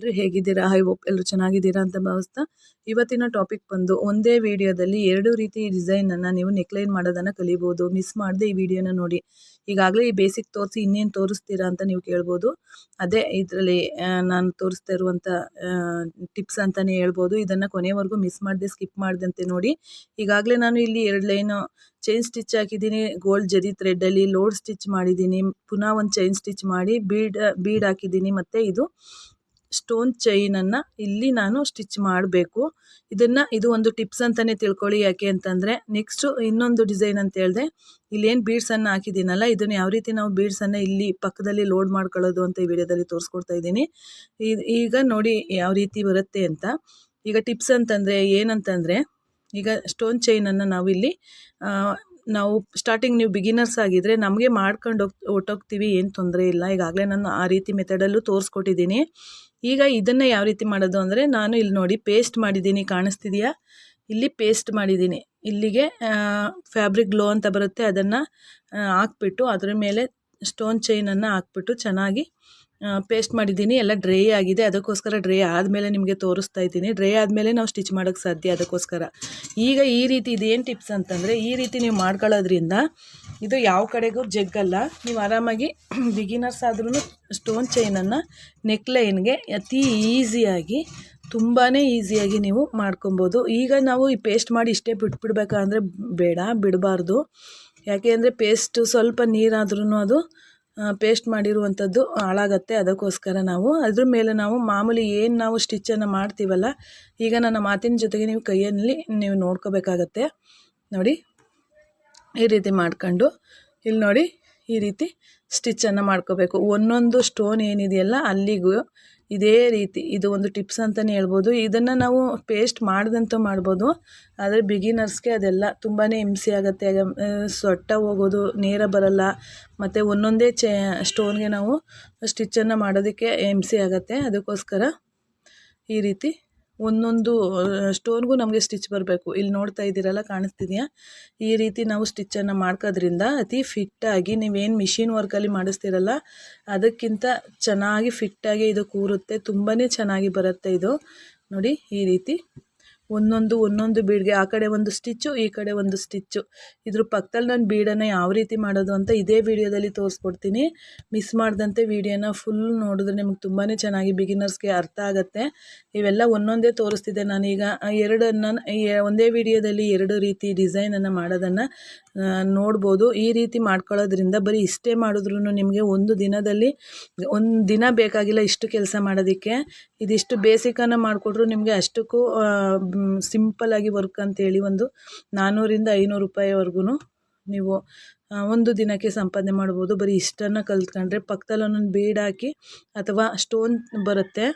ಎಲ್ಲರೂ ಹೇಗಿದ್ದೀರಾ? I hope ಎಲ್ಲರೂ ಚೆನ್ನಾಗಿದ್ದೀರಾ ಅಂತ ಭಾವಿಸ್ತಾ ಇವತ್ತಿನ ಟಾಪಿಕ್ ಬಂದು ಒಂದೇ ವಿಡಿಯೋದಲ್ಲಿ ಎರಡು ರೀತಿ ಡಿಸೈನನ್ನು ನೀವು ನೆಕ್ಲೈನ್ ಮಾಡೋದನ್ನು ಕಲಿಬೋದು. ಮಿಸ್ ಮಾಡದೆ ಈ ವಿಡಿಯೋನ ನೋಡಿ. ಈಗಾಗಲೇ ಈ ಬೇಸಿಕ್ ತೋರಿಸಿ ಇನ್ನೇನು ತೋರಿಸ್ತೀರಾ ಅಂತ ನೀವು ಕೇಳ್ಬೋದು. ಅದೇ ಇದರಲ್ಲಿ ನಾನು ತೋರಿಸ್ತಾ ಇರುವಂಥ ಟಿಪ್ಸ್ ಅಂತಲೇ ಹೇಳ್ಬೋದು. ಇದನ್ನು ಕೊನೆವರೆಗೂ ಮಿಸ್ ಮಾಡದೆ ಸ್ಕಿಪ್ ಮಾಡಿದಂತೆ ನೋಡಿ. ಈಗಾಗಲೇ ನಾನು ಇಲ್ಲಿ ಎರಡು ಲೈನು ಚೈನ್ ಸ್ಟಿಚ್ ಹಾಕಿದ್ದೀನಿ. ಗೋಲ್ಡ್ ಜರಿ ಥ್ರೆಡ್ಡಲ್ಲಿ ಲೋಡ್ ಸ್ಟಿಚ್ ಮಾಡಿದ್ದೀನಿ. ಪುನಃ ಒಂದು ಚೈನ್ ಸ್ಟಿಚ್ ಮಾಡಿ ಬೀಡ್ ಬೀಡ್ ಹಾಕಿದ್ದೀನಿ. ಮತ್ತು ಇದು ಸ್ಟೋನ್ ಚೈನನ್ನು ಇಲ್ಲಿ ನಾನು ಸ್ಟಿಚ್ ಮಾಡಬೇಕು. ಇದನ್ನು ಇದು ಒಂದು ಟಿಪ್ಸ್ ಅಂತಲೇ ತಿಳ್ಕೊಳ್ಳಿ ಯಾಕೆ ಅಂತಂದರೆ ನೆಕ್ಸ್ಟು ಇನ್ನೊಂದು ಡಿಸೈನ್ ಅಂತ ಹೇಳಿದೆ. ಇಲ್ಲೇನು ಬೀಡ್ಸನ್ನು ಹಾಕಿದ್ದೀನಲ್ಲ, ಇದನ್ನು ಯಾವ ರೀತಿ ನಾವು ಬೀಡ್ಸನ್ನು ಇಲ್ಲಿ ಪಕ್ಕದಲ್ಲಿ ಲೋಡ್ ಮಾಡ್ಕೊಳ್ಳೋದು ಅಂತ ಈ ವಿಡಿಯೋದಲ್ಲಿ ತೋರಿಸ್ಕೊಡ್ತಾ ಇದ್ದೀನಿ. ಈಗ ನೋಡಿ ಯಾವ ರೀತಿ ಬರುತ್ತೆ ಅಂತ. ಈಗ ಟಿಪ್ಸ್ ಅಂತಂದರೆ ಏನಂತಂದರೆ, ಈಗ ಸ್ಟೋನ್ ಚೈನನ್ನು ನಾವಿಲ್ಲಿ ನಾವು ಸ್ಟಾರ್ಟಿಂಗ್ ನೀವು ಬಿಗಿನರ್ಸ್ ಆಗಿದ್ದರೆ ನಮಗೆ ಮಾಡ್ಕೊಂಡು ಹೋಗಿ ಹೊಟ್ಟೋಗ್ತೀವಿ ಏನು ತೊಂದರೆ ಇಲ್ಲ. ಈಗಾಗಲೇ ನಾನು ಆ ರೀತಿ ಮೆಥಡಲ್ಲೂ ತೋರಿಸ್ಕೊಟ್ಟಿದ್ದೀನಿ. ಈಗ ಇದನ್ನು ಯಾವ ರೀತಿ ಮಾಡೋದು ಅಂದರೆ ನಾನು ಇಲ್ಲಿ ನೋಡಿ ಪೇಸ್ಟ್ ಮಾಡಿದ್ದೀನಿ, ಕಾಣಿಸ್ತಿದೆಯಾ? ಇಲ್ಲಿ ಪೇಸ್ಟ್ ಮಾಡಿದ್ದೀನಿ. ಇಲ್ಲಿಗೆ ಫ್ಯಾಬ್ರಿಕ್ ಗ್ಲೋ ಅಂತ ಬರುತ್ತೆ, ಅದನ್ನು ಹಾಕ್ಬಿಟ್ಟು ಅದರ ಮೇಲೆ ಸ್ಟೋನ್ ಚೈನನ್ನು ಹಾಕ್ಬಿಟ್ಟು ಚೆನ್ನಾಗಿ ಪೇಸ್ಟ್ ಮಾಡಿದ್ದೀನಿ. ಎಲ್ಲ ಡ್ರೈ ಆಗಿದೆ. ಅದಕ್ಕೋಸ್ಕರ ಡ್ರೈ ಆದಮೇಲೆ ನಿಮಗೆ ತೋರಿಸ್ತಾ ಇದ್ದೀನಿ. ಡ್ರೈ ಆದಮೇಲೆ ನಾವು ಸ್ಟಿಚ್ ಮಾಡೋಕ್ಕೆ ಸಾಧ್ಯ ಅದಕ್ಕೋಸ್ಕರ. ಈಗ ಈ ರೀತಿ ಇದೇನು ಟಿಪ್ಸ್ ಅಂತಂದರೆ, ಈ ರೀತಿ ನೀವು ಮಾಡ್ಕೊಳ್ಳೋದ್ರಿಂದ ಇದು ಯಾವ ಕಡೆಗೂ ಜಗ್ಗಲ್ಲ ನೀವು ಆರಾಮಾಗಿ ಬಿಗಿನರ್ಸ್ ಆದ್ರೂ ಸ್ಟೋನ್ ಚೈನನ್ನು ನೆಕ್ಲೈನ್ಗೆ ಅತಿ ಈಸಿಯಾಗಿ ತುಂಬಾ ಈಸಿಯಾಗಿ ನೀವು ಮಾಡ್ಕೊಬೋದು. ಈಗ ನಾವು ಈ ಪೇಸ್ಟ್ ಮಾಡಿ ಇಷ್ಟೇ ಬಿಟ್ಬಿಡ್ಬೇಕಂದ್ರೆ ಬೇಡ, ಬಿಡಬಾರ್ದು. ಯಾಕೆ ಅಂದರೆ ಪೇಸ್ಟು ಸ್ವಲ್ಪ ನೀರಾದ್ರೂ ಅದು ಪೇಸ್ಟ್ ಮಾಡಿರುವಂಥದ್ದು ಹಾಳಾಗತ್ತೆ. ಅದಕ್ಕೋಸ್ಕರ ನಾವು, ಅದ್ರ ಮೇಲೆ ನಾವು ಮಾಮೂಲಿ ಏನು ನಾವು ಸ್ಟಿಚ್ಚನ್ನು ಮಾಡ್ತೀವಲ್ಲ, ಈಗ ನನ್ನ ಮಾತಿನ ಜೊತೆಗೆ ನೀವು ಕೈಯಲ್ಲಿ ನೀವು ನೋಡ್ಕೋಬೇಕಾಗತ್ತೆ. ನೋಡಿ ಈ ರೀತಿ ಮಾಡ್ಕೊಂಡು ಇಲ್ಲಿ ನೋಡಿ ಈ ರೀತಿ ಸ್ಟಿಚ್ಚನ್ನು ಮಾಡ್ಕೋಬೇಕು. ಒಂದೊಂದು ಸ್ಟೋನ್ ಏನಿದೆಯಲ್ಲ ಅಲ್ಲಿಗೂ ಇದೇ ರೀತಿ ಇದು ಒಂದು ಟಿಪ್ಸ್ ಅಂತಲೇ ಹೇಳ್ಬೋದು. ಇದನ್ನು ನಾವು ಪೇಸ್ಟ್ ಮಾಡಿದಂತ ಮಾಡ್ಬೋದು. ಆದರೆ ಬಿಗಿನರ್ಸ್ಗೆ ಅದೆಲ್ಲ ತುಂಬಾ ಹಿಂಸೆ ಆಗುತ್ತೆ. ಸೊಟ್ಟ ಹೋಗೋದು, ನೇರ ಬರಲ್ಲ. ಮತ್ತು ಒಂದೊಂದೇ ಚೇ ಸ್ಟೋನ್ಗೆ ನಾವು ಸ್ಟಿಚ್ಚನ್ನು ಮಾಡೋದಕ್ಕೆ ಹಿಂಸೆ ಆಗುತ್ತೆ. ಅದಕ್ಕೋಸ್ಕರ ಈ ರೀತಿ ಒಂದೊಂದು ಸ್ಟೋನ್ಗೂ ನಮಗೆ ಸ್ಟಿಚ್ ಬರಬೇಕು. ಇಲ್ಲಿ ನೋಡ್ತಾ ಇದ್ದೀರಲ್ಲ, ಕಾಣಿಸ್ತಿದೆಯಾ? ಈ ರೀತಿ ನಾವು ಸ್ಟಿಚ್ಚನ್ನು ಮಾಡ್ಕೋದ್ರಿಂದ ಅತಿ ಫಿಟ್ಟಾಗಿ ನೀವೇನು ಮಿಷಿನ್ ವರ್ಕಲ್ಲಿ ಮಾಡಿಸ್ತೀರಲ್ಲ, ಅದಕ್ಕಿಂತ ಚೆನ್ನಾಗಿ ಫಿಟ್ಟಾಗಿ ಇದು ಕೂರುತ್ತೆ. ತುಂಬಾ ಚೆನ್ನಾಗಿ ಬರುತ್ತೆ ಇದು. ನೋಡಿ, ಈ ರೀತಿ. ಒಂದೊಂದು ಒಂದೊಂದು ಬೀಡ್ಗೆ, ಆ ಕಡೆ ಒಂದು ಸ್ಟಿಚ್ಚು ಈ ಕಡೆ ಒಂದು ಸ್ಟಿಚ್ಚು ಇದ್ರ ಪಕ್ಕದಲ್ಲಿ ನಾನು ಬೀಡನ್ನು ಯಾವ ರೀತಿ ಮಾಡೋದು ಅಂತ ಇದೇ ವಿಡಿಯೋದಲ್ಲಿ ತೋರಿಸ್ಕೊಡ್ತೀನಿ. ಮಿಸ್ ಮಾಡಿದಂತೆ ವಿಡಿಯೋನ ಫುಲ್ ನೋಡಿದ್ರೆ ನಿಮ್ಗೆ ತುಂಬಾ ಚೆನ್ನಾಗಿ ಬಿಗಿನರ್ಸ್ಗೆ ಅರ್ಥ ಆಗುತ್ತೆ. ಇವೆಲ್ಲ ಒಂದೊಂದೇ ತೋರಿಸ್ತಿದ್ದೆ ನಾನೀಗ. ಎರಡನ್ನು ಒಂದೇ ವಿಡಿಯೋದಲ್ಲಿ ಎರಡು ರೀತಿ ಡಿಸೈನನ್ನು ಮಾಡೋದನ್ನು ನೋಡ್ಬೋದು. ಈ ರೀತಿ ಮಾಡ್ಕೊಳ್ಳೋದ್ರಿಂದ ಬರೀ ಇಷ್ಟೇ ಮಾಡಿದ್ರೂ ನಿಮಗೆ ಒಂದು ದಿನದಲ್ಲಿ, ಒಂದು ದಿನ ಬೇಕಾಗಿಲ್ಲ ಇಷ್ಟು ಕೆಲಸ ಮಾಡೋದಕ್ಕೆ. ಇದಿಷ್ಟು ಬೇಸಿಕನ್ನು ಮಾಡಿಕೊಟ್ರು ನಿಮಗೆ ಅಷ್ಟಕ್ಕೂ ಸಿಂಪಲ್ಲಾಗಿ ವರ್ಕ್ ಅಂತೇಳಿ ಒಂದು ನಾನ್ನೂರಿಂದ ಐನೂರು ರೂಪಾಯಿವರೆಗೂ ನೀವು ಒಂದು ದಿನಕ್ಕೆ ಸಂಪಾದನೆ ಮಾಡ್ಬೋದು. ಬರೀ ಇಷ್ಟನ್ನು ಕಲ್ತ್ಕೊಂಡ್ರೆ ಪಕ್ಕದಲ್ಲಿ ಒಂದೊಂದು ಬೀಡ್ ಹಾಕಿ ಅಥವಾ ಸ್ಟೋನ್ ಬರುತ್ತೆ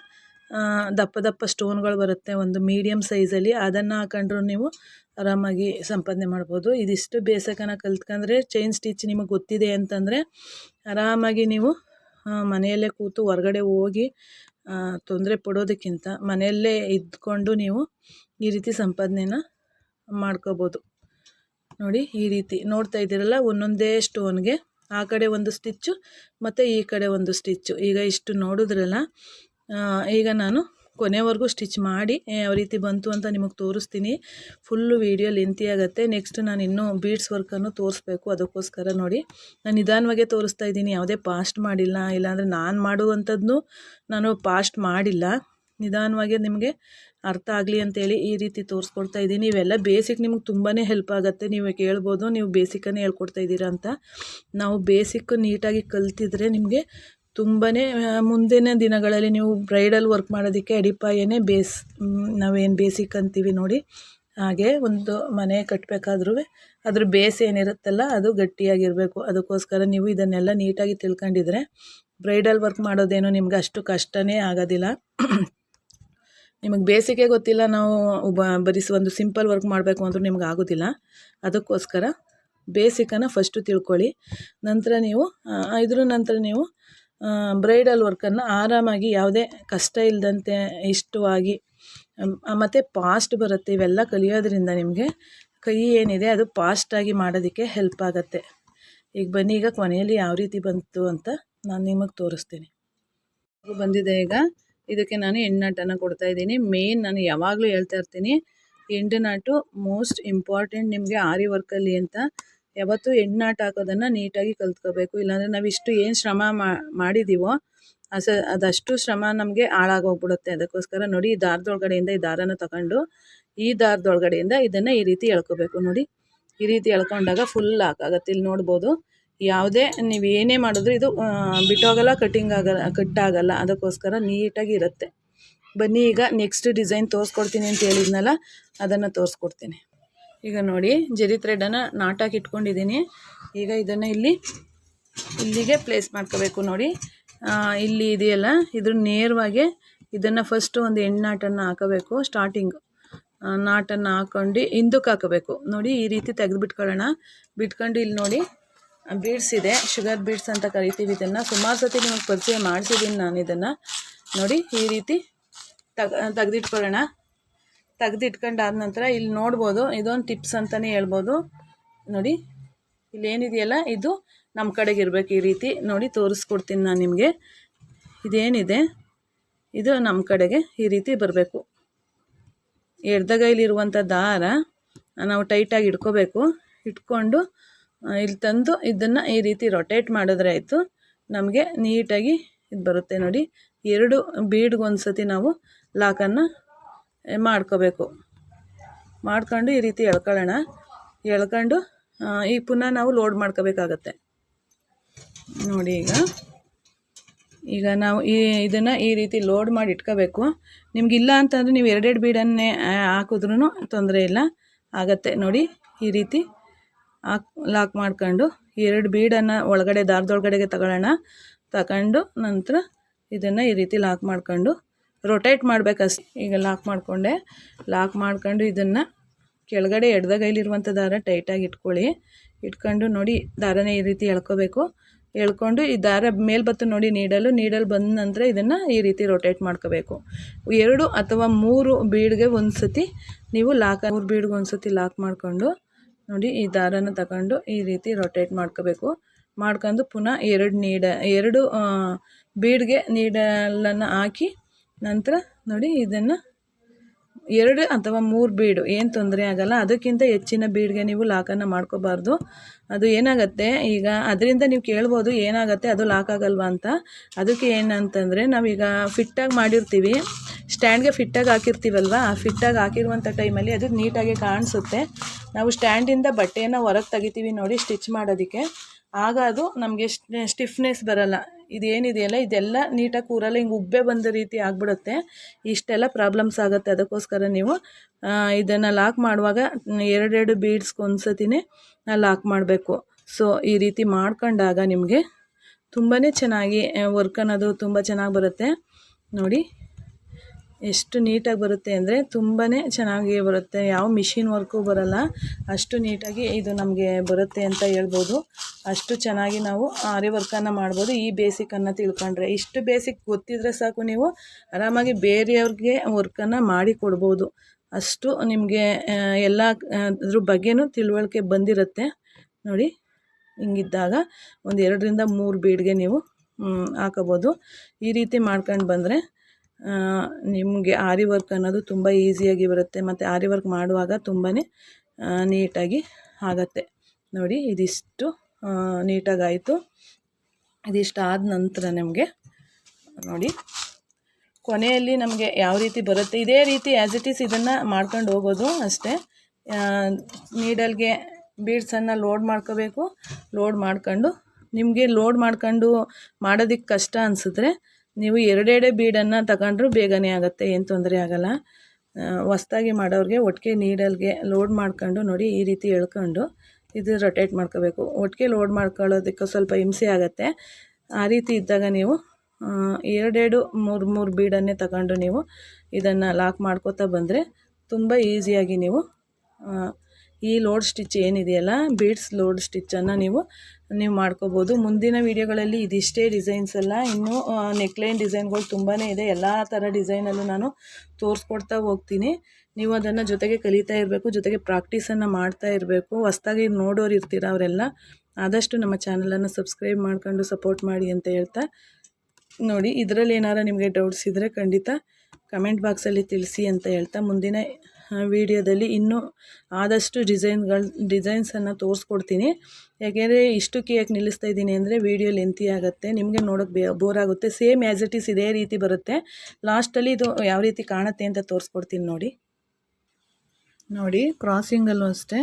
ದಪ್ಪ ದಪ್ಪ ಸ್ಟೋನ್ಗಳು ಬರುತ್ತೆ ಒಂದು ಮೀಡಿಯಮ್ ಸೈಜಲ್ಲಿ, ಅದನ್ನು ಹಾಕೊಂಡ್ರು ನೀವು ಆರಾಮಾಗಿ ಸಂಪಾದನೆ ಮಾಡ್ಬೋದು. ಇದಿಷ್ಟು ಬೇಸಕನ ಕಲ್ತ್ಕೊಂಡ್ರೆ ಚೈನ್ ಸ್ಟಿಚ್ ನಿಮಗೆ ಗೊತ್ತಿದೆ ಅಂತಂದರೆ ಆರಾಮಾಗಿ ನೀವು ಮನೆಯಲ್ಲೇ ಕೂತು ಹೊರಗಡೆ ಹೋಗಿ ತೊಂದರೆ ಪಡೋದಕ್ಕಿಂತ ಮನೆಯಲ್ಲೇ ಇದ್ದುಕೊಂಡು ನೀವು ಈ ರೀತಿ ಸಂಪಾದನೆನ ಮಾಡ್ಕೋಬೋದು. ನೋಡಿ, ಈ ರೀತಿ ನೋಡ್ತಾ ಇದ್ದೀರಲ್ಲ, ಒಂದೊಂದೇ ಸ್ಟೋನ್ಗೆ ಆ ಕಡೆ ಒಂದು ಸ್ಟಿಚ್ಚು, ಮತ್ತು ಈ ಕಡೆ ಒಂದು ಸ್ಟಿಚ್ಚು. ಈಗ ಇಷ್ಟು ನೋಡಿದ್ರಲ್ಲ ಈಗ ನಾನು ಕೊನೆವರೆಗೂ ಸ್ಟಿಚ್ ಮಾಡಿ ಯಾವ ರೀತಿ ಬಂತು ಅಂತ ನಿಮಗೆ ತೋರಿಸ್ತೀನಿ. ಫುಲ್ಲು ವೀಡಿಯೋ ಲೆಂತಿ ಆಗುತ್ತೆ. ನೆಕ್ಸ್ಟ್ ನಾನು ಇನ್ನೂ ಬೀಡ್ಸ್ ವರ್ಕನ್ನು ತೋರಿಸ್ಬೇಕು ಅದಕ್ಕೋಸ್ಕರ ನೋಡಿ. ನಾನು ನಿಧಾನವಾಗೇ ತೋರಿಸ್ತಾ ಇದ್ದೀನಿ, ಯಾವುದೇ ಪಾಸ್ಟ್ ಮಾಡಿಲ್ಲ, ಇಲ್ಲಾಂದರೆ ನಾನು ಮಾಡುವಂಥದ್ದು ನಾನು ಪಾಸ್ಟ್ ಮಾಡಿಲ್ಲ. ನಿಧಾನವಾಗಿ ನಿಮಗೆ ಅರ್ಥ ಆಗಲಿ ಅಂತೇಳಿ ಈ ರೀತಿ ತೋರಿಸ್ಕೊಡ್ತಾ ಇದ್ದೀನಿ. ಇವೆಲ್ಲ ಬೇಸಿಕ್ ನಿಮ್ಗೆ ತುಂಬಾ ಹೆಲ್ಪ್ ಆಗುತ್ತೆ. ನೀವು ಕೇಳ್ಬೋದು, ನೀವು ಬೇಸಿಕನ್ನೇ ಹೇಳ್ಕೊಡ್ತಾ ಇದ್ದೀರಾ ಅಂತ. ನಾವು ಬೇಸಿಕ್ ನೀಟಾಗಿ ಕಲ್ತಿದ್ರೆ ನಿಮಗೆ ತುಂಬಾ ಮುಂದಿನ ದಿನಗಳಲ್ಲಿ ನೀವು ಬ್ರೈಡಲ್ ವರ್ಕ್ ಮಾಡೋದಕ್ಕೆ ಅಡಿಪಾಯನೇ ಬೇಸ್ ನಾವೇನು ಬೇಸಿಕ್ ಅಂತೀವಿ ನೋಡಿ. ಹಾಗೆ ಒಂದು ಮನೆ ಕಟ್ಟಬೇಕಾದ್ರೂ ಅದ್ರ ಬೇಸ್ ಏನಿರುತ್ತಲ್ಲ ಅದು ಗಟ್ಟಿಯಾಗಿರಬೇಕು. ಅದಕ್ಕೋಸ್ಕರ ನೀವು ಇದನ್ನೆಲ್ಲ ನೀಟಾಗಿ ತಿಳ್ಕೊಂಡಿದ್ರೆ ಬ್ರೈಡಲ್ ವರ್ಕ್ ಮಾಡೋದೇನು ನಿಮ್ಗೆ ಅಷ್ಟು ಕಷ್ಟನೇ ಆಗೋದಿಲ್ಲ. ನಿಮಗೆ ಬೇಸಿಗೆ ಗೊತ್ತಿಲ್ಲ ನಾವು ಬರೀ ಒಂದು ಸಿಂಪಲ್ ವರ್ಕ್ ಮಾಡಬೇಕು ಅಂದರೂ ನಿಮ್ಗೆ ಆಗೋದಿಲ್ಲ. ಅದಕ್ಕೋಸ್ಕರ ಬೇಸಿಕನ್ನು ಫಸ್ಟು ತಿಳ್ಕೊಳ್ಳಿ. ನಂತರ ನೀವು ಇದ್ರ ನಂತರ ನೀವು ಬ್ರೈಡಲ್ ವರ್ಕನ್ನು ಆರಾಮಾಗಿ ಯಾವುದೇ ಕಷ್ಟ ಇಲ್ಲದಂತೆ ಇಷ್ಟವಾಗಿ ಮತ್ತು ಪಾಸ್ಟ್ ಬರುತ್ತೆ, ಇವೆಲ್ಲ ಕಲಿಯೋದ್ರಿಂದ ನಿಮಗೆ ಕೈ ಏನಿದೆ ಅದು ಪಾಸ್ಟಾಗಿ ಮಾಡೋದಕ್ಕೆ ಹೆಲ್ಪ್ ಆಗುತ್ತೆ. ಈಗ ಬನ್ನಿ, ಈಗ ಕೊನೆಯಲ್ಲಿ ಯಾವ ರೀತಿ ಬಂತು ಅಂತ ನಾನು ನಿಮಗೆ ತೋರಿಸ್ತೀನಿ. ಬಂದಿದೆ ಈಗ. ಇದಕ್ಕೆ ನಾನು ಹೆಣ್ಣಾಟನ್ನು ಕೊಡ್ತಾ ಇದ್ದೀನಿ. ಮೇನ್ ನಾನು ಯಾವಾಗಲೂ ಹೇಳ್ತಾ ಇರ್ತೀನಿ ನಾಟು ಮೋಸ್ಟ್ ಇಂಪಾರ್ಟೆಂಟ್ ನಿಮಗೆ ಆರಿ ವರ್ಕಲ್ಲಿ ಅಂತ. ಯಾವತ್ತೂ ಹೆಣ್ಣಾಟ ಹಾಕೋದನ್ನು ನೀಟಾಗಿ ಕಲ್ತ್ಕೋಬೇಕು. ಇಲ್ಲಾಂದರೆ ನಾವು ಇಷ್ಟು ಏನು ಶ್ರಮ ಮಾಡಿದ್ದೀವೋ ಅಸ, ಅದಷ್ಟು ಶ್ರಮ ನಮಗೆ ಹಾಳಾಗೋಗ್ಬಿಡುತ್ತೆ. ಅದಕ್ಕೋಸ್ಕರ ನೋಡಿ ಈ ದಾರದೊಳಗಡೆಯಿಂದ ಈ ದಾರನ ತಗೊಂಡು, ಈ ದಾರದೊಳಗಡೆಯಿಂದ ಇದನ್ನು ಈ ರೀತಿ ಎಳ್ಕೋಬೇಕು. ನೋಡಿ, ಈ ರೀತಿ ಎಳ್ಕೊಂಡಾಗ ಫುಲ್ ಹಾಕಾಗತ್ತೆ. ಇಲ್ಲಿ ನೋಡ್ಬೋದು ಯಾವುದೇ ನೀವು ಏನೇ ಮಾಡಿದ್ರು ಇದು ಬಿಟ್ಟೋಗಲ್ಲ ಕಟ್ಟಿಂಗ್ ಆಗಲ್ಲ ಕಟ್ಟಾಗಲ್ಲ ಅದಕ್ಕೋಸ್ಕರ ನೀಟಾಗಿ ಇರುತ್ತೆ. ಬನ್ನಿ, ಈಗ ನೆಕ್ಸ್ಟ್ ಡಿಸೈನ್ ತೋರಿಸ್ಕೊಡ್ತೀನಿ ಅಂತ ಹೇಳಿದ್ನಲ್ಲ, ಅದನ್ನು ತೋರಿಸ್ಕೊಡ್ತೀನಿ. ಈಗ ನೋಡಿ, ಜರಿ ಥ್ರೆಡನ್ನು ನಾಟಾಗಿ ಇಟ್ಕೊಂಡಿದ್ದೀನಿ. ಈಗ ಇದನ್ನು ಇಲ್ಲಿ, ಇಲ್ಲಿಗೆ ಪ್ಲೇಸ್ ಮಾಡ್ಕೋಬೇಕು ನೋಡಿ. ಇಲ್ಲಿ ಇದೆಯಲ್ಲ, ಇದ್ರ ನೇರವಾಗಿ ಇದನ್ನು ಫಸ್ಟು ಒಂದು ಎಣ್ಣಾಟನ್ನು ಹಾಕಬೇಕು ಸ್ಟಾರ್ಟಿಂಗು ನಾಟನ್ನು ಹಾಕೊಂಡು ಹಿಂದಕ್ಕೆ ಹಾಕಬೇಕು. ನೋಡಿ, ಈ ರೀತಿ ತೆಗೆದು ಬಿಟ್ಕೊಳ್ಳೋಣ ಬಿಟ್ಕೊಂಡು ಇಲ್ಲಿ ನೋಡಿ ಬೀಡ್ಸ್ ಇದೆ ಶುಗರ್ ಬೀಡ್ಸ್ ಅಂತ ಕರಿತೀವಿ ಇದನ್ನು. ಸುಮಾರು ಸತಿ ನಿಮಗೆ ಪರಿಚಯ ಮಾಡ್ತಿದ್ದೀನಿ ನಾನು ಇದನ್ನು. ನೋಡಿ, ಈ ರೀತಿ ತಗ, ತೆಗೆದಿಟ್ಕೊಳ್ಳೋಣ. ತೆಗೆದಿಟ್ಕೊಂಡಾದ ನಂತರ ಇಲ್ಲಿ ನೋಡ್ಬೋದು, ಇದೊಂದು ಟಿಪ್ಸ್ ಅಂತಲೇ ಹೇಳ್ಬೋದು. ನೋಡಿ ಇಲ್ಲಿ ಏನಿದೆಯಲ್ಲ ಇದು ನಮ್ಮ ಕಡೆಗೆ ಇರಬೇಕು ಈ ರೀತಿ. ನೋಡಿ, ತೋರಿಸ್ಕೊಡ್ತೀನಿ ನಾನು ನಿಮಗೆ. ಇದೇನಿದೆ? ಇದು ನಮ್ಮ ಕಡೆಗೆ ಈ ರೀತಿ ಬರಬೇಕು. ಎಡ್ದಗೈಲಿರುವಂಥ ದಾರ, ನಾವು ಟೈಟಾಗಿ ಇಟ್ಕೋಬೇಕು. ಇಟ್ಕೊಂಡು ಇಲ್ಲಿ ತಂದು ಇದನ್ನು ಈ ರೀತಿ ರೊಟೇಟ್ ಮಾಡಿದ್ರೆ ಆಯಿತು. ನಮಗೆ ನೀಟಾಗಿ ಇದು ಬರುತ್ತೆ ನೋಡಿ. ಎರಡು ಬೀಡ್ಗೊಂದು ಸತಿ ನಾವು ಲಾಕನ್ನು ಮಾಡ್ಕೋಬೇಕು. ಮಾಡ್ಕೊಂಡು ಈ ರೀತಿ ಎಳ್ಕೊಳ್ಳೋಣ. ಎಳ್ಕೊಂಡು ಈಗ ಪುನಃ ನಾವು ಲೋಡ್ ಮಾಡ್ಕೋಬೇಕಾಗತ್ತೆ. ನೋಡಿ ಈಗ. ಈಗ ನಾವು ಈ ಇದನ್ನು ಈ ರೀತಿ ಲೋಡ್ ಮಾಡಿ ಇಟ್ಕೋಬೇಕು. ನಿಮಗಿಲ್ಲ ಅಂತಂದರೆ ನೀವು ಎರಡೆರಡು ಬೀಡನ್ನೇ ಹಾಕಿದ್ರೂ ತೊಂದರೆ ಇಲ್ಲ. ಆಗತ್ತೆ ನೋಡಿ ಈ ರೀತಿ. ಹಾಕ್ ಲಾಕ್ ಮಾಡ್ಕೊಂಡು ಎರಡು ಬೀಡನ್ನು ಒಳಗಡೆ, ದಾರದೊಳಗಡೆಗೆ ತಗೊಳ್ಳೋಣ. ತಗೊಂಡು ನಂತರ ಇದನ್ನು ಈ ರೀತಿ ಲಾಕ್ ಮಾಡ್ಕೊಂಡು ರೊಟೇಟ್ ಮಾಡಬೇಕಷ್ಟೆ ಈಗ ಲಾಕ್ ಮಾಡಿಕೊಂಡೆ. ಲಾಕ್ ಮಾಡ್ಕೊಂಡು ಇದನ್ನು ಕೆಳಗಡೆ ಎಡ್ದಗೈಲಿರುವಂಥ ದಾರ ಟೈಟಾಗಿ ಇಟ್ಕೊಳ್ಳಿ. ಇಟ್ಕೊಂಡು ನೋಡಿ ದಾರನೇ ಈ ರೀತಿ ಎಳ್ಕೋಬೇಕು. ಎಳ್ಕೊಂಡು ಈ ದಾರ ಮೇಲ್ಬತ್ತು ನೋಡಿ ನೀಡಲು ನೀಡಲು ಬಂದ ನಂತರ ಇದನ್ನು ಈ ರೀತಿ ರೊಟೇಟ್ ಮಾಡ್ಕೋಬೇಕು. ಎರಡು ಅಥವಾ ಮೂರು ಬೀಡ್ಗೆ ಒಂದು ಸತಿ ನೀವು ಲಾಕ್ ಮೂರು ಬೀಡ್ಗೆ ಒಂದು ಸತಿ ಲಾಕ್ ಮಾಡಿಕೊಂಡು ನೋಡಿ, ಈ ದಾರನ ತಗೊಂಡು ಈ ರೀತಿ ರೊಟೇಟ್ ಮಾಡ್ಕೋಬೇಕು. ಮಾಡ್ಕೊಂಡು ಪುನಃ ಎರಡು ನೀಡ, ಎರಡು ಬೀಡ್ಗೆ ನೀಡಲನ್ನು ಹಾಕಿ ನಂತರ ನೋಡಿ ಇದನ್ನು ಎರಡು ಅಥವಾ ಮೂರು ಬೀಡು, ಏನು ತೊಂದರೆ ಆಗಲ್ಲ. ಅದಕ್ಕಿಂತ ಹೆಚ್ಚಿನ ಬೀಡ್ಗೆ ನೀವು ಲಾಕನ್ನು ಮಾಡ್ಕೋಬಾರ್ದು. ಅದು ಏನಾಗುತ್ತೆ, ಈಗ ಅದರಿಂದ ನೀವು ಕೇಳ್ಬೋದು ಏನಾಗುತ್ತೆ, ಅದು ಲಾಕ್ ಆಗಲ್ವಾ ಅಂತ. ಅದಕ್ಕೆ ಏನಂತಂದರೆ, ನಾವೀಗ ಫಿಟ್ಟಾಗಿ ಮಾಡಿರ್ತೀವಿ. ಸ್ಟ್ಯಾಂಡ್ಗೆ ಫಿಟ್ಟಾಗಿ ಹಾಕಿರ್ತೀವಲ್ವ? ಆ ಫಿಟ್ಟಾಗಿ ಹಾಕಿರುವಂಥ ಟೈಮಲ್ಲಿ ಅದು ನೀಟಾಗಿ ಕಾಣಿಸುತ್ತೆ. ನಾವು ಸ್ಟ್ಯಾಂಡಿಂದ ಬಟ್ಟೆಯನ್ನು ಹೊರಗೆ ತೆಗಿತೀವಿ ನೋಡಿ, ಸ್ಟಿಚ್ ಮಾಡೋದಕ್ಕೆ. ಆಗ ಅದು ನಮಗೆ ಸ್ಟಿಫ್ನೆಸ್ ಬರಲ್ಲ. ಇದೇನಿದೆಯಲ್ಲ, ಇದೆಲ್ಲ ನೀಟಾಗಿ ಕೂರಲ್ಲ, ಹಿಂಗೆ ಉಬ್ಬೆ ಬಂದ ರೀತಿ ಆಗಿಬಿಡುತ್ತೆ. ಇಷ್ಟೆಲ್ಲ ಪ್ರಾಬ್ಲಮ್ಸ್ ಆಗುತ್ತೆ ಅದಕ್ಕೋಸ್ಕರ ನೀವು ಇದನ್ನು ಲಾಕ್ ಮಾಡುವಾಗ ಎರಡೆರಡು ಬೀಡ್ಸ್ಗೆ ಒಂದು ಸತಿನೇ ಲಾಕ್ ಮಾಡಬೇಕು. ಸೊ, ಈ ರೀತಿ ಮಾಡ್ಕೊಂಡಾಗ ನಿಮಗೆ ತುಂಬಾ ಚೆನ್ನಾಗಿ ವರ್ಕ್ ಅನ್ನೋದು ತುಂಬ ಚೆನ್ನಾಗಿ ಬರುತ್ತೆ. ನೋಡಿ. ಎಷ್ಟು ನೀಟಾಗಿ ಬರುತ್ತೆ ಅಂದರೆ ತುಂಬಾ ಚೆನ್ನಾಗಿ ಬರುತ್ತೆ. ಯಾವ ಮಿಷಿನ್ ವರ್ಕು ಬರಲ್ಲ. ಅಷ್ಟು ನೀಟಾಗಿ ಇದು ನಮಗೆ ಬರುತ್ತೆ ಅಂತ ಹೇಳ್ಬೋದು. ಅಷ್ಟು ಚೆನ್ನಾಗಿ ನಾವು ಆರಿ ವರ್ಕನ್ನು ಮಾಡ್ಬೋದು. ಈ ಬೇಸಿಕನ್ನು ತಿಳ್ಕೊಂಡ್ರೆ ಇಷ್ಟು ಬೇಸಿಕ್ ಗೊತ್ತಿದ್ರೆ ಸಾಕು ನೀವು. ಆರಾಮಾಗಿ ಬೇರೆಯವ್ರಿಗೆ ವರ್ಕನ್ನು ಮಾಡಿ ಕೊಡ್ಬೋದು. ಅಷ್ಟು ನಿಮಗೆ ಎಲ್ಲ ಅದ್ರ ಬಗ್ಗೆನೂ ತಿಳುವಳಿಕೆ ಬಂದಿರುತ್ತೆ. ನೋಡಿ, ಹಿಂಗಿದ್ದಾಗ ಒಂದು ಎರಡರಿಂದ ಮೂರು ಬೀಡ್ಗೆ ನೀವು ಹಾಕೋಬೋದು. ಈ ರೀತಿ ಮಾಡ್ಕೊಂಡು ಬಂದರೆ ನಿಮಗೆ ಆರಿ ವರ್ಕ್ ಅನ್ನೋದು ತುಂಬ ಈಸಿಯಾಗಿ ಬರುತ್ತೆ. ಮತ್ತು ಆರಿ ವರ್ಕ್ ಮಾಡುವಾಗ ತುಂಬಾ ನೀಟಾಗಿ ಆಗತ್ತೆ. ನೋಡಿ, ಇದಿಷ್ಟು ನೀಟಾಗಾಯಿತು. ಇದಿಷ್ಟು ಆದ ನಂತರ ನಿಮಗೆ, ನೋಡಿ, ಕೊನೆಯಲ್ಲಿ ನಮಗೆ ಯಾವ ರೀತಿ ಬರುತ್ತೆ. ಇದೇ ರೀತಿ ಆ್ಯಸ್ ಇಟ್ ಈಸ್ ಇದನ್ನು ಮಾಡ್ಕೊಂಡು ಹೋಗೋದು ಅಷ್ಟೇ. ನೀಡಲ್ಗೆ ಬೀಡ್ಸನ್ನು ಲೋಡ್ ಮಾಡ್ಕೋಬೇಕು. ಲೋಡ್ ಮಾಡ್ಕೊಂಡು, ನಿಮಗೆ ಲೋಡ್ ಮಾಡ್ಕೊಂಡು ಮಾಡೋದಕ್ಕೆ ಕಷ್ಟ ಅನಿಸಿದ್ರೆ ನೀವು ಎರಡೆರಡೆ ಬೀಡನ್ನು ತಗೊಂಡ್ರೂ ಬೇಗನೆ ಆಗುತ್ತೆ, ಏನು ತೊಂದರೆ ಆಗೋಲ್ಲ. ಹೊಸ್ದಾಗಿ ಮಾಡೋರಿಗೆ ಒಟ್ಟಿಗೆ ನೀಡಲ್ಗೆ ಲೋಡ್ ಮಾಡ್ಕೊಂಡು ನೋಡಿ ಈ ರೀತಿ ಎಳ್ಕೊಂಡು ಇದು ರೊಟೇಟ್ ಮಾಡ್ಕೋಬೇಕು. ಒಟ್ಟಿಗೆ ಲೋಡ್ ಮಾಡ್ಕೊಳ್ಳೋದಕ್ಕೆ ಸ್ವಲ್ಪ ಹಿಂಸೆ ಆಗುತ್ತೆ. ಆ ರೀತಿ ಇದ್ದಾಗ ನೀವು ಎರಡೆರಡು ಮೂರು ಮೂರು ಬೀಡನ್ನೇ ತಗೊಂಡು ನೀವು ಇದನ್ನು ಲಾಕ್ ಮಾಡ್ಕೋತಾ ಬಂದರೆ ತುಂಬ ಈಸಿಯಾಗಿ ನೀವು ಈ ಲೋಡ್ ಸ್ಟಿಚ್ ಏನಿದೆಯಲ್ಲ ಬೀಡ್ಸ್ ಲೋಡ್ ಸ್ಟಿಚ್ಚನ್ನು ನೀವು ನೀವು ಮಾಡ್ಕೋಬೋದು. ಮುಂದಿನ ವೀಡಿಯೋಗಳಲ್ಲಿ ಇದಿಷ್ಟೇ ಡಿಸೈನ್ಸ್ ಎಲ್ಲ. ಇನ್ನೂ ನೆಕ್ಲೈನ್ ಡಿಸೈನ್ಗಳು ತುಂಬಾ ಇದೆ. ಎಲ್ಲ ಥರ ಡಿಸೈನಲ್ಲೂ ನಾನು ತೋರಿಸ್ಕೊಡ್ತಾ ಹೋಗ್ತೀನಿ. ನೀವು ಅದನ್ನು ಜೊತೆಗೆ ಕಲಿತಾ ಇರಬೇಕು, ಜೊತೆಗೆ ಪ್ರಾಕ್ಟೀಸನ್ನು ಮಾಡ್ತಾ ಇರಬೇಕು. ಹೊಸ್ದಾಗಿ ನೋಡೋರು ಇರ್ತೀರ ಅವರೆಲ್ಲ, ಆದಷ್ಟು ನಮ್ಮ ಚಾನಲನ್ನು ಸಬ್ಸ್ಕ್ರೈಬ್ ಮಾಡ್ಕೊಂಡು ಸಪೋರ್ಟ್ ಮಾಡಿ ಅಂತ ಹೇಳ್ತಾ ನೋಡಿ. ಇದರಲ್ಲಿ ಏನಾರ ನಿಮಗೆ ಡೌಟ್ಸ್ ಇದ್ದರೆ ಖಂಡಿತ ಕಮೆಂಟ್ ಬಾಕ್ಸಲ್ಲಿ ತಿಳಿಸಿ ಅಂತ ಹೇಳ್ತಾ ಮುಂದಿನ ವಿಡಿಯೋದಲ್ಲಿ ಇನ್ನೂ ಆದಷ್ಟು ಡಿಸೈನ್ಗಳು ಡಿಸೈನ್ಸನ್ನು ತೋರಿಸ್ಕೊಡ್ತೀನಿ. ಯಾಕೆಂದರೆ ಇಷ್ಟಕ್ಕೆ ಕೇಕ್ ನಿಲ್ಲಿಸ್ತಾ ಇದ್ದೀನಿ ಅಂದರೆ ವೀಡಿಯೋ ಲೆಂತಿ ಆಗುತ್ತೆ, ನಿಮಗೆ ನೋಡೋಕ್ಕೆ ಬೋರ್ ಆಗುತ್ತೆ. ಸೇಮ್ ಆ್ಯಸ್ ಇಟ್ ಈಸ್ ಇದೇ ರೀತಿ ಬರುತ್ತೆ. ಲಾಸ್ಟಲ್ಲಿ ಇದು ಯಾವ ರೀತಿ ಕಾಣುತ್ತೆ ಅಂತ ತೋರಿಸ್ಕೊಡ್ತೀನಿ ನೋಡಿ. ನೋಡಿ ಕ್ರಾಸಿಂಗಲ್ಲೂ ಅಷ್ಟೇ.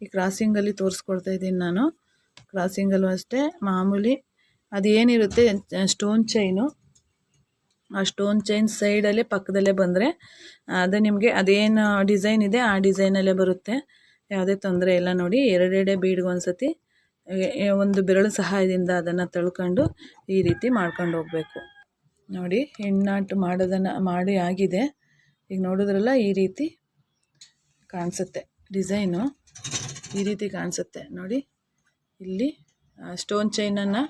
ಈ ಕ್ರಾಸಿಂಗಲ್ಲಿ ತೋರಿಸ್ಕೊಡ್ತಾ ಇದ್ದೀನಿ ನಾನು. ಕ್ರಾಸಿಂಗಲ್ಲೂ ಅಷ್ಟೇ, ಮಾಮೂಲಿ ಅದೇನಿರುತ್ತೆ ಸ್ಟೋನ್ ಚೈನು ಆ ಸ್ಟೋನ್ ಚೈನ್ ಸೈಡಲ್ಲೇ ಪಕ್ಕದಲ್ಲೇ ಬಂದರೆ ಅದು ನಿಮಗೆ ಅದೇನು ಡಿಸೈನ್ ಇದೆ, ಆ ಡಿಸೈನಲ್ಲೇ ಬರುತ್ತೆ. ಯಾವುದೇ ತೊಂದರೆ ಇಲ್ಲ ನೋಡಿ, ಎರಡೆರಡೆ ಬೀಡ್ಗೆ ಒಂದು ಸತಿ ಒಂದು ಬೆರಳು ಸಹಾಯದಿಂದ ಅದನ್ನು ತಳ್ಕೊಂಡು ಈ ರೀತಿ ಮಾಡ್ಕೊಂಡು ಹೋಗಬೇಕು. ನೋಡಿ, ಹೆಣ್ಣಾಟು ಮಾಡೋದನ್ನು ಮಾಡಿ ಆಗಿದೆ. ಈಗ ನೋಡಿದ್ರಲ್ಲ, ಈ ರೀತಿ ಕಾಣಿಸುತ್ತೆ. ಡಿಸೈನು ಈ ರೀತಿ ಕಾಣಿಸುತ್ತೆ. ನೋಡಿ, ಇಲ್ಲಿ ಸ್ಟೋನ್ ಚೈನನ್ನು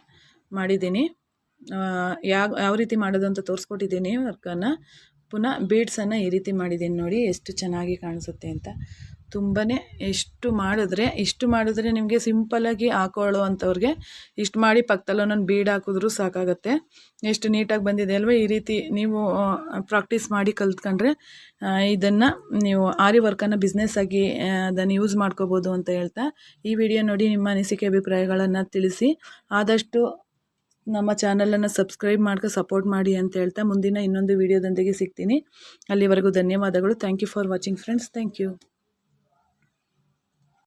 ಮಾಡಿದ್ದೀನಿ. ಯಾವ ಯಾವ ರೀತಿ ಮಾಡೋದು ಅಂತ ತೋರಿಸ್ಕೊಟ್ಟಿದ್ದೀನಿ ವರ್ಕನ್ನು. ಪುನಃ ಬೀಡ್ಸನ್ನು ಈ ರೀತಿ ಮಾಡಿದ್ದೀನಿ ನೋಡಿ, ಎಷ್ಟು ಚೆನ್ನಾಗಿ ಕಾಣಿಸುತ್ತೆ ಅಂತ. ತುಂಬಾ ಎಷ್ಟು ಮಾಡಿದ್ರೆ, ಇಷ್ಟು ಮಾಡಿದ್ರೆ ನಿಮಗೆ ಸಿಂಪಲಾಗಿ ಹಾಕೊಳ್ಳೋ ಅಂಥವ್ರಿಗೆ ಇಷ್ಟು ಮಾಡಿ ಪಕ್ಕದಲ್ಲಿ ಒಂದೊಂದು ಬೀಡ್ ಹಾಕಿದ್ರೂ ಸಾಕಾಗುತ್ತೆ. ಎಷ್ಟು ನೀಟಾಗಿ ಬಂದಿದೆ ಅಲ್ವ? ಈ ರೀತಿ ನೀವು ಪ್ರಾಕ್ಟೀಸ್ ಮಾಡಿ ಕಲ್ತ್ಕೊಂಡ್ರೆ ಇದನ್ನು ನೀವು ಆರಿ ವರ್ಕನ್ನು ಬಿಸ್ನೆಸ್ ಆಗಿ ಅದನ್ನು ಯೂಸ್ ಮಾಡ್ಕೋಬೋದು ಅಂತ ಹೇಳ್ತಾ, ಈ ವಿಡಿಯೋ ನೋಡಿ ನಿಮ್ಮ ಅನಿಸಿಕೆ ಅಭಿಪ್ರಾಯಗಳನ್ನು ತಿಳಿಸಿ. ಆದಷ್ಟು ನಮ್ಮ ಚಾನಲನ್ನು ಸಬ್ಸ್ಕ್ರೈಬ್ ಮಾಡ್ಕೊ ಸಪೋರ್ಟ್ ಮಾಡಿ ಅಂತ ಹೇಳ್ತಾ ಮುಂದಿನ ಇನ್ನೊಂದು ವೀಡಿಯೋದೊಂದಿಗೆ ಸಿಗ್ತೀನಿ. ಅಲ್ಲಿವರೆಗೂ ಧನ್ಯವಾದಗಳು. Thank you for watching friends thank you